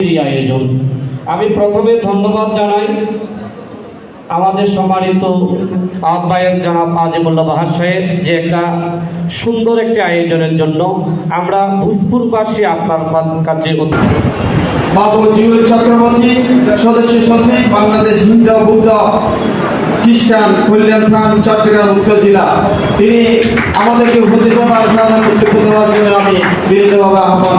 আয়োজন। আমি প্রথমে ধন্যবাদ জানাই আমাদের সম্মানিত আহ্বায়ক জনাব আজিমুল্লাহ বাহার সাহেব যে একটা সুন্দর একটি আয়োজনের জন্য আমরা ভোজপুরবাসী আপনার কাছে চক্রবর্তী, সদস্য সচিব, বাংলাদেশ হিন্দু বুদ্ধ খ্রিস্টান কল্যাণ চট্টগ্রাম, উত্তর জেলা। তিনি আমাদেরকে আমি আহ্বান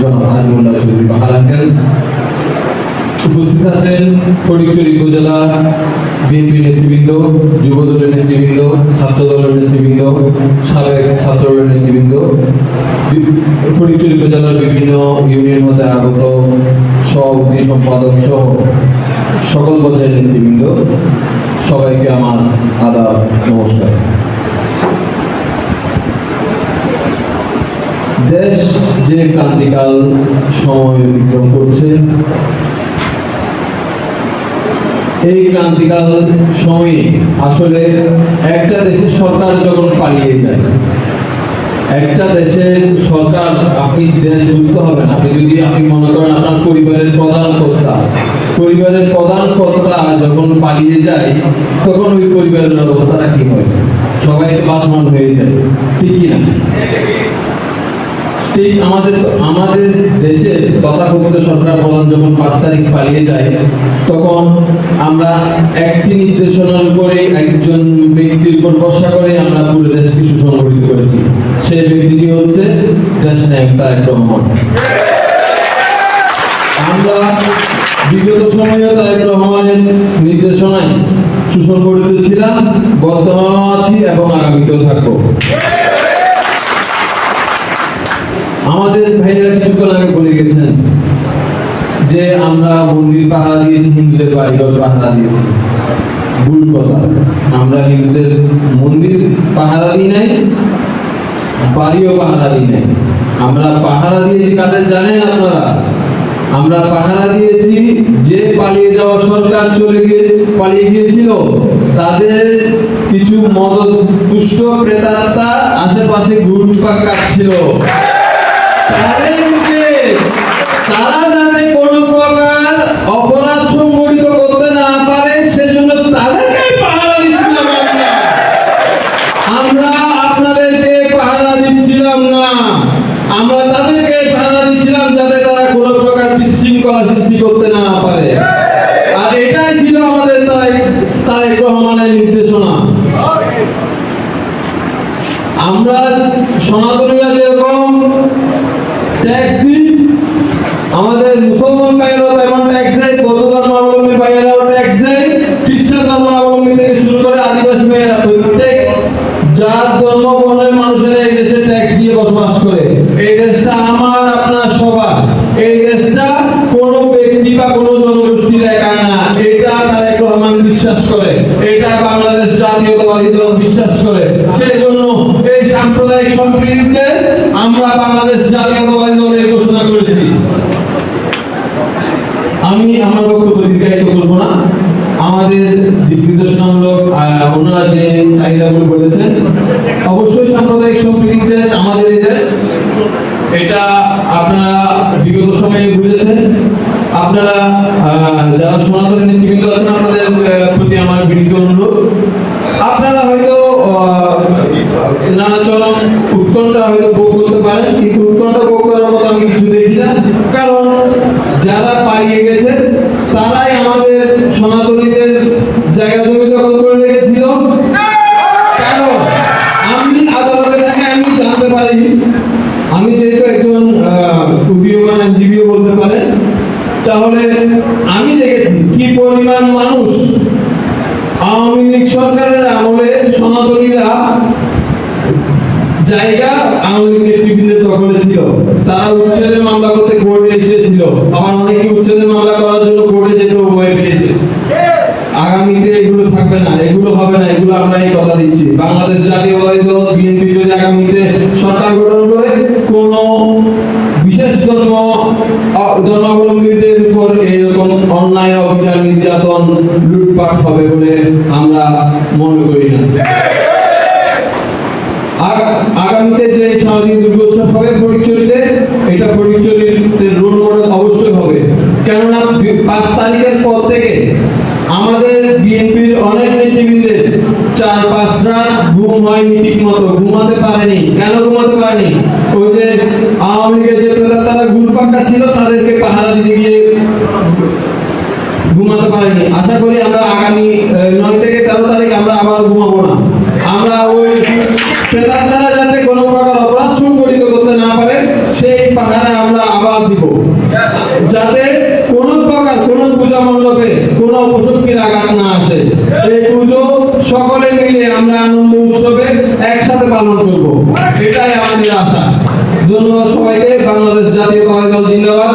জনাব চৌধুরী বাহার উপস্থিত আছেন ফটিকচুরি উপজেলা বিএনপি নেতৃবৃন্দ যুব দলের নেতৃবৃন্দ ছাত্র দলের নেতৃবৃন্দ, সাবেক ছাত্র দলের নেতৃবৃন্দ ফটিকচুরি উপজেলার বিভিন্ন ইউনিয়ন হতে আগত সভাপতি সম্পাদক সহ সকল পর্যায়ের নেতৃবৃন্দ, সবাইকে আমার আদাব, নমস্কার। দেশ যে ক্রান্তিকাল সময় অতিক্রম করছে, এই ক্রান্তিকাল সময়ে আসলে একটা দেশের সরকার যখন পালিয়ে যায়, একটা দেশের সরকার আপনি দেশ বুঝতে হবে না। আপনি যদি, আপনি মনে করেন আপনার পরিবারের প্রধান কর্তা, পরিবারের প্রধান কর্তা যখন পালিয়ে যায়, তখন ওই পরিবারের অবস্থাটা কি হয়? সবাই বাসমান হয়ে যায়, ঠিক কি ঠিক আমাদের আমাদের দেশের তথাকথিত সরকার প্রধান যখন পাঁচ তারিখ পালিয়ে যায়, তখন আমরা একটি নির্দেশনার একজন ব্যক্তির উপর ভরসা করে আমরা পুরো করেছি। সেই ব্যক্তিটি হচ্ছে দেশ নায়ক তারেক রহমান। আমরা বিগত সময়ে তারেক রহমানের নির্দেশনায় সুসংগঠিত ছিলাম, বর্তমানেও আছি এবং আগামীতেও থাকব। আমাদের ভাইরা কিছুক্ষণ আগে বলে গেছেন যে আমরা মন্দির পাহারা দিয়েছি, হিন্দুদের বাড়িঘর পাহারা দিয়েছি। ভুল কথা। আমরা হিন্দুদের মন্দির পাহারা দিই নাই, বাড়িও পাহারা দিই নাই। আমরা পাহারা দিয়েছি কাদের জানেন আপনারা? আমরা পাহারা দিয়েছি যে পালিয়ে যাওয়া সরকার চলে গিয়ে, পালিয়ে গিয়েছিল, তাদের কিছু মদত, দুষ্ট প্রেতাত্মা আশেপাশে ঘুরপাক কাটছিল তাদেরকে তারা যাতে কোনো প্রকার অপরাধ সংগঠিত করতে না পারে সেজন্য তাদেরকে পাহারা দিচ্ছিলাম আমরা আমরা আপনাদেরকে পাহারা দিচ্ছিলাম না আমরা তাদেরকে পাহারা দিচ্ছিলাম যাতে তারা কোনো প্রকার বিশৃঙ্খলা সৃষ্টি করতে না পারে। আর এটাই ছিল আমাদের তাই তারেক রহমানের নির্দেশনা। আমরা সনাতনীরা যেরকম ট্যাক্স দিই, আমাদের মুসলমান ভাইয়েরাও তেমন ট্যাক্স দেয় বৌদ্ধ ধর্মাবলম্বী ভাইয়েরাও ট্যাক্স দেয় খ্রিস্টান ধর্মাবলম্বী থেকে শুরু করে আদিবাসী ভাইয়েরা প্রত্যেক যার ধর্ম বর্ণের মানুষেরা এই দেশে ট্যাক্স দিয়ে বসবাস করে এই দেশটা আমার আপনার সবার এই দেশটা কোনো ব্যক্তি বা কোনো জনগোষ্ঠীর একা না এটা তারেক রহমান বিশ্বাস করে এটা বাংলাদেশ জাতীয়তাবাদী দল বিশ্বাস করে সেই জন্য এই সাম্প্রদায়িক সম্প্রীতির দেশ আমরা বাংলাদেশ জাতীয়তাবাদী দলে ঘোষণা করেছি আমি আমার বক্তব্য দীর্ঘায়িত করব না আমাদের দিক নির্দেশনামূলক আহ, ওনারা যে চাহিদাগুলো বলেছেন অবশ্যই সাম্প্রদায়িক সম্প্রীতির দেশ, আমাদের এই দেশ। এটা আপনারা বিগত সময়ে বুঝেছেন। আপনারা যারা সনাতন নেতৃবৃন্দ আছেন, আপনাদের প্রতি আমার বিনীত অনুরোধ। আপনারা হয়তো নানা চরম উৎকণ্ঠা হয়তো ভোগ করতে পারেন, কিন্তু উৎকণ্ঠা ভোগ করার মতো আমি কিছু দেখি না কারণ যারা পালিয়ে গেছে তারাই আমাদের সনাতনীদের জায়গা জমি দখল করে রেখেছিল কেন আমি আদালতে থেকে আমি জানতে পারি আমি যেহেতু একজন আহ, আইনজীবীও বলতে পারেন, তাহলে আমি দেখেছি কি পরিমাণ মানুষ আওয়ামী লীগ সরকারের আমলে সনাতনীরা জায়গা আওয়ামী লীগ নেতৃবৃন্দের দখলে ছিল। তারা উচ্ছেদের মামলা করতে কোর্টে এসে আবার অনেকে উচ্ছেদ মামলা করার জন্য কোর্টে যেতেও ভয় পেয়েছে। আগামীতে এগুলো থাকবে না, এগুলো হবে না, এগুলো আমরা এই কথা দিচ্ছি। বাংলাদেশ জাতীয়তাবাদী দল, বিএনপি যদি আগামীতে সরকার গঠন করে কোন বিশেষ ধর্ম অ- উপর এরকম অন্যায় অবিচার নির্যাতন লুটপাট হবে বলে আমরা মনে করি না। আগা- আগামীতে যে দুর্গোৎসব হবে ফটিকচুরিতে এটা ফটিকচুরিতে রোল মডেল অবশ্যই হবে। কেননা পাঁচ তারিখের পর থেকে আমাদের বিএনপির অনেক নেতৃবৃন্দের চার পাঁচ রাত ঘুম হয়নি ঠিক মতো ঘুমাতে পারেনি। কেন ঘুমাতে পারেনি? ওই যে আওয়ামী লীগের যে ছিল তাদেরকে পাহারা দিতে গিয়ে ঘুমাতে পারিনি আশা করি আমরা আগামী আহ, নয় থেকে তেরো তারিখ আমরা আবার ঘুমাবো না আমরা ওই প্রেতাত্মারা যাতে কোনো প্রকার অপরাধ সংগঠিত করতে না পারে সেই পাহাড়ে আমরা আবার দিব যাতে কোনো প্রকার কোনো পূজা মণ্ডপে কোনো পশুক্তির আঘাত না আসে এই পুজো সকলে মিলে আমরা আনন্দ উৎসবে একসাথে পালন করব। এটাই আমাদের আশা। ধন্যবাদ সবাইকে। বাংলাদেশ জাতীয় দল জিন্দাবাদ।